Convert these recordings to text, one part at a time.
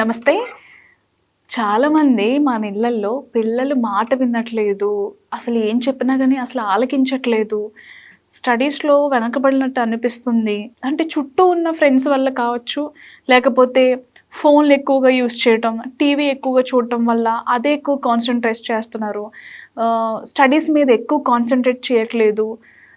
నమస్తే. చాలామంది మన ఇళ్ళల్లో పిల్లలు మాట వినట్లేదు. అసలు ఏం చెప్పినా కానీ అసలు ఆలకించట్లేదు. స్టడీస్లో వెనకబడినట్టు అనిపిస్తుంది. అంటే చుట్టూ ఉన్న ఫ్రెండ్స్ వల్ల కావచ్చు లేకపోతే ఫోన్లు ఎక్కువగా యూస్ చేయటం టీవీ ఎక్కువగా చూడటం వల్ల అదే ఎక్కువ కాన్సన్ట్రేట్ చేస్తున్నారు. స్టడీస్ మీద ఎక్కువ కాన్సన్ట్రేట్ చేయట్లేదు.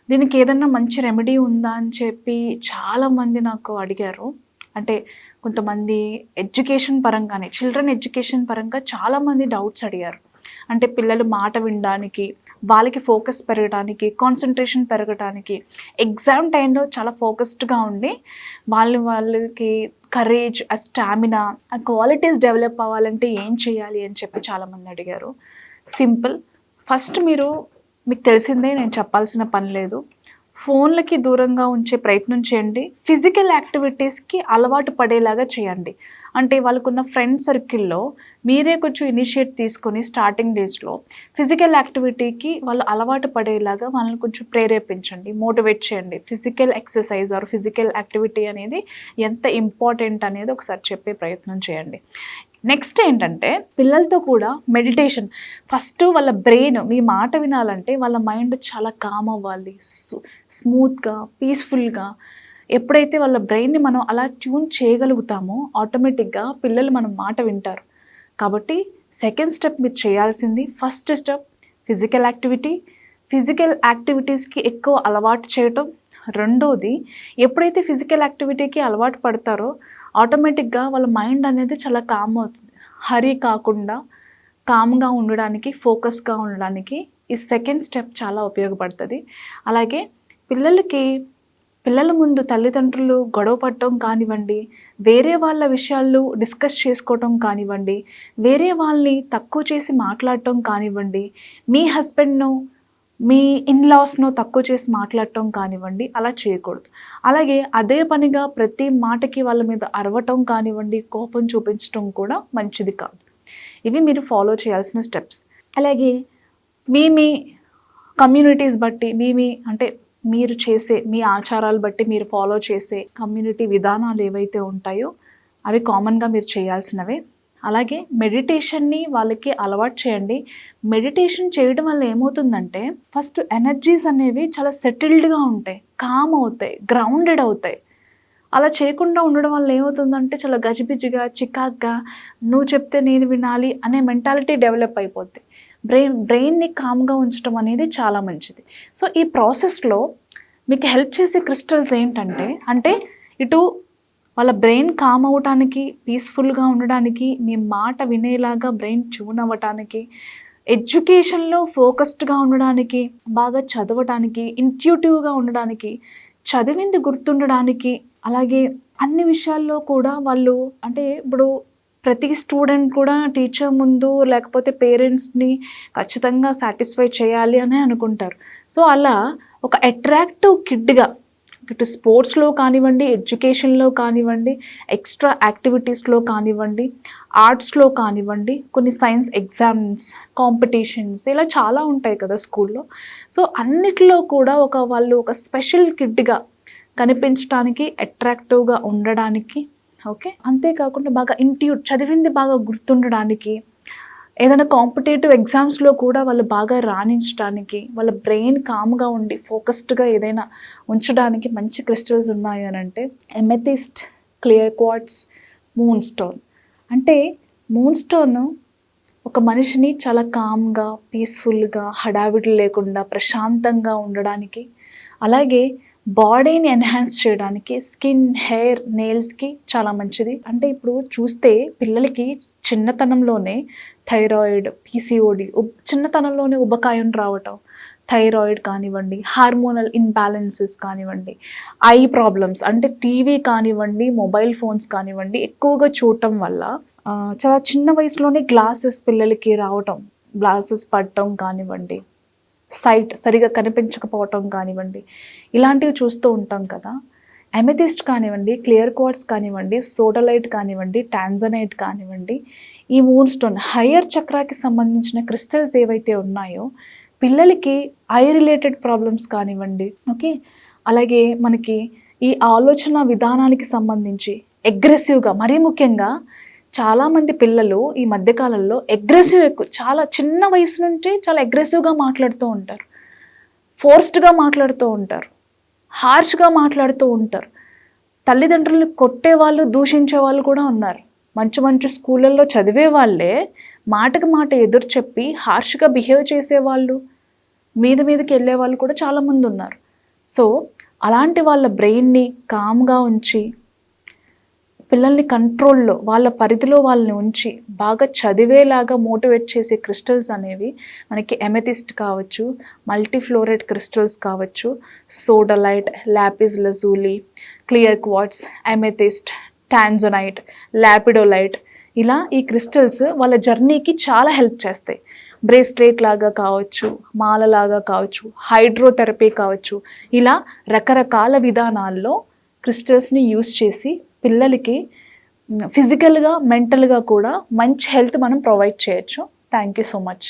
దీనికి ఏదన్నా మంచి రెమెడీ ఉందా అని చెప్పి చాలామంది నాకు అడిగారు. అంటే కొంతమంది ఎడ్యుకేషన్ పరంగానే చిల్డ్రన్ ఎడ్యుకేషన్ పరంగా చాలామంది డౌట్స్ అడిగారు. అంటే పిల్లలు మాట వినడానికి వాళ్ళకి ఫోకస్ పెరగడానికి కాన్సన్ట్రేషన్ పెరగడానికి ఎగ్జామ్ టైంలో చాలా ఫోకస్డ్గా ఉండి వాళ్ళు వాళ్ళకి కరేజ్ ఆ స్టామినా ఆ క్వాలిటీస్ డెవలప్ అవ్వాలంటే ఏం చేయాలి అని చెప్పి చాలామంది అడిగారు. సింపుల్ ఫస్ట్ మీరు మీకు తెలిసిందే నేను చెప్పాల్సిన పని లేదు. ఫోన్లకి దూరంగా ఉంచే ప్రయత్నం చేయండి. ఫిజికల్ యాక్టివిటీస్కి అలవాటు పడేలాగా చేయండి. అంటే వాళ్ళకున్న ఫ్రెండ్ సర్కిల్లో మీరే కొంచెం ఇనిషియేట్ తీసుకొని స్టార్టింగ్ డేస్లో ఫిజికల్ యాక్టివిటీకి వాళ్ళు అలవాటు పడేలాగా వాళ్ళని కొంచెం ప్రేరేపించండి. మోటివేట్ చేయండి. Physical exercise or physical activity అనేది ఎంత ఇంపార్టెంట్ అనేది ఒకసారి చెప్పే ప్రయత్నం చేయండి. నెక్స్ట్ ఏంటంటే పిల్లలతో కూడా మెడిటేషన్ ఫస్ట్ వాళ్ళ బ్రెయిన్ మీ మాట వినాలంటే వాళ్ళ మైండ్ చాలా కామ్ అవ్వాలి. స్మూత్గా పీస్ఫుల్గా ఎప్పుడైతే వాళ్ళ బ్రెయిన్ని మనం అలా ట్యూన్ చేయగలుగుతామో ఆటోమేటిక్గా పిల్లలు మనం మాట వింటారు. కాబట్టి సెకండ్ స్టెప్ మీరు చేయాల్సింది first step physical activity physical యాక్టివిటీస్కి ఎక్కువ అలవాటు చేయటం రెండోది ఎప్పుడైతే ఫిజికల్ యాక్టివిటీకి అలవాటు పడతారో ఆటోమేటిక్గా వాళ్ళ మైండ్ అనేది చాలా కామ్ అవుతుంది. హరీ కాకుండా కామ్గా ఉండడానికి ఫోకస్గా ఉండడానికి ఈ సెకండ్ స్టెప్ చాలా ఉపయోగపడుతుంది. అలాగే పిల్లలకి పిల్లల ముందు తల్లిదండ్రులు గొడవ పడటం కానివ్వండి వేరే వాళ్ళ విషయాలు డిస్కస్ చేసుకోవటం కానివ్వండి వేరే వాళ్ళని తక్కువ చేసి మాట్లాడటం కానివ్వండి మీ హస్బెండ్ను మీ ఇన్లాస్ను తక్కువ చేసి మాట్లాడటం కానివ్వండి అలా చేయకూడదు. అలాగే అదే పనిగా ప్రతి మాటకి వాళ్ళ మీద అరవటం కానివ్వండి కోపం చూపించడం కూడా మంచిది కాదు. ఇవి మీరు ఫాలో చేయాల్సిన స్టెప్స్ అలాగే మీ మీ కమ్యూనిటీస్ బట్టి మీ మీ అంటే మీరు చేసే మీ ఆచారాలు బట్టి మీరు ఫాలో చేసే కమ్యూనిటీ విధానాలు ఏవైతే ఉంటాయో అవి కామన్గా మీరు చేయాల్సినవే. అలాగే మెడిటేషన్ని వాళ్ళకి అలవాటు చేయండి. మెడిటేషన్ చేయడం వల్ల ఏమవుతుందంటే ఫస్ట్ ఎనర్జీస్ అనేవి చాలా సెటిల్డ్గా ఉంటాయి కామ్ అవుతాయి గ్రౌండెడ్ అవుతాయి. అలా చేయకుండా ఉండడం వల్ల ఏమవుతుందంటే చాలా గజిబిజిగా చికాగ్గా నువ్వు చెప్తే నేను వినాలి అనే మెంటాలిటీ డెవలప్ అయిపోద్ది. బ్రెయిన్ బ్రెయిన్ని కామ్గా ఉంచడం అనేది చాలా మంచిది. సో ఈ ప్రాసెస్లో మీకు హెల్ప్ చేసే క్రిస్టల్స్ ఏంటంటే అంటే ఇటు వాళ్ళ బ్రెయిన్ కామ్ అవ్వటానికి పీస్ఫుల్గా ఉండడానికి మీ మాట వినేలాగా బ్రెయిన్ ట్యూన్ అవ్వటానికి ఎడ్యుకేషన్లో ఫోకస్డ్గా ఉండడానికి బాగా చదవటానికి ఇంట్యూటివ్గా ఉండడానికి చదివింది గుర్తుండడానికి అలాగే అన్ని విషయాల్లో కూడా వాళ్ళు అంటే ఇప్పుడు ప్రతి స్టూడెంట్ కూడా టీచర్ ముందు లేకపోతే పేరెంట్స్ని ఖచ్చితంగా సాటిస్ఫై చేయాలి అని అనుకుంటారు. సో అలా ఒక అట్రాక్టివ్ కిడ్గా ఇటు స్పోర్ట్స్లో కానివ్వండి ఎడ్యుకేషన్లో కానివ్వండి ఎక్స్ట్రా యాక్టివిటీస్లో కానివ్వండి ఆర్ట్స్లో కానివ్వండి కొన్ని సైన్స్ ఎగ్జామ్స్ కాంపిటీషన్స్ ఇలా చాలా ఉంటాయి కదా స్కూల్లో. సో అన్నిటిలో కూడా ఒక వాళ్ళు ఒక స్పెషల్ కిడ్గా కనిపించడానికి అట్రాక్టివ్గా ఉండడానికి ఓకే? అంతేకాకుండా బాగా ఇంట్యూట్ చదివింది బాగా గుర్తుండడానికి ఏదైనా కాంపిటేటివ్ ఎగ్జామ్స్లో కూడా వాళ్ళు బాగా రాణించడానికి వాళ్ళ బ్రెయిన్ కామ్గా ఉండి ఫోకస్డ్గా ఏదైనా ఉంచడానికి మంచి క్రిస్టల్స్ ఉన్నాయి అని అంటే amethyst clear quartz moon stone అంటే మూన్ స్టోన్ ఒక మనిషిని చాలా కామ్గా పీస్ఫుల్గా హడావిడి లేకుండా ప్రశాంతంగా ఉండడానికి అలాగే బాడీని ఎన్హాన్స్ చేయడానికి స్కిన్ హెయిర్ నెయిల్స్కి చాలా మంచిది. అంటే ఇప్పుడు చూస్తే పిల్లలకి చిన్నతనంలోనే థైరాయిడ్ పీసీఓడి చిన్నతనంలోనే ఉబకాయం రావటం థైరాయిడ్ కానివ్వండి హార్మోనల్ ఇన్బ్యాలెన్సెస్ కానివ్వండి ఐ ప్రాబ్లమ్స్ అంటే టీవీ కానివ్వండి మొబైల్ ఫోన్స్ కానివ్వండి ఎక్కువగా చూడటం వల్ల చాలా చిన్న వయసులోనే గ్లాసెస్ పిల్లలకి రావటం గ్లాసెస్ పడటం కానివ్వండి సైట్ సరిగా కనిపించకపోవటం కానివ్వండి ఇలాంటివి చూస్తూ ఉంటాం కదా. ఎమెథిస్ట్ కానివ్వండి క్లియర్ క్వార్ట్స్ కానివ్వండి సోడలైట్ కానివ్వండి టాన్జనైట్ కానివ్వండి ఈ మూన్ స్టోన్ హయ్యర్ చక్రాకి సంబంధించిన క్రిస్టల్స్ ఏవైతే ఉన్నాయో పిల్లలకి ఐ రిలేటెడ్ ప్రాబ్లమ్స్ కానివ్వండి ఓకే అలాగే మనకి ఈ ఆలోచన విధానానికి సంబంధించి అగ్రెసివ్గా మరీ ముఖ్యంగా చాలామంది పిల్లలు ఈ మధ్యకాలంలో అగ్రెసివ్ ఎక్కువ చాలా చిన్న వయసు నుంచే చాలా అగ్రెసివ్గా మాట్లాడుతూ ఉంటారు. ఫోర్స్డ్గా మాట్లాడుతూ ఉంటారు. హార్ష్గా మాట్లాడుతూ ఉంటారు. తల్లిదండ్రులను కొట్టే వాళ్ళు దూషించే వాళ్ళు కూడా ఉన్నారు. మంచి మంచి స్కూళ్ళల్లో చదివే వాళ్ళే మాటకి మాట ఎదురు చెప్పి హార్ష్గా బిహేవ్ చేసేవాళ్ళు మీద మీదకి వెళ్ళే వాళ్ళు కూడా చాలామంది ఉన్నారు. సో అలాంటి వాళ్ళ బ్రెయిన్ని కామ్గా ఉంచి పిల్లల్ని కంట్రోల్లో వాళ్ళ పరిధిలో వాళ్ళని ఉంచి బాగా చదివేలాగా మోటివేట్ చేసే క్రిస్టల్స్ అనేవి మనకి ఎమెథిస్ట్ కావచ్చు మల్టీఫ్లోరైడ్ క్రిస్టల్స్ కావచ్చు. Sodalite lapis lazuli clear quartz amethyst tanzanite lepidolite. ఇలా ఈ క్రిస్టల్స్ వాళ్ళ జర్నీకి చాలా హెల్ప్ చేస్తాయి. బ్రేస్లెట్ లాగా కావచ్చు మాల లాగా కావచ్చు హైడ్రోథెరపీ కావచ్చు. ఇలా రకరకాల విధానాల్లో క్రిస్టల్స్ని యూస్ చేసి పిల్లలకి ఫిజికల్గా మెంటల్గా కూడా మంచి హెల్త్ మనం ప్రొవైడ్ చేయొచ్చు. Thank you so much.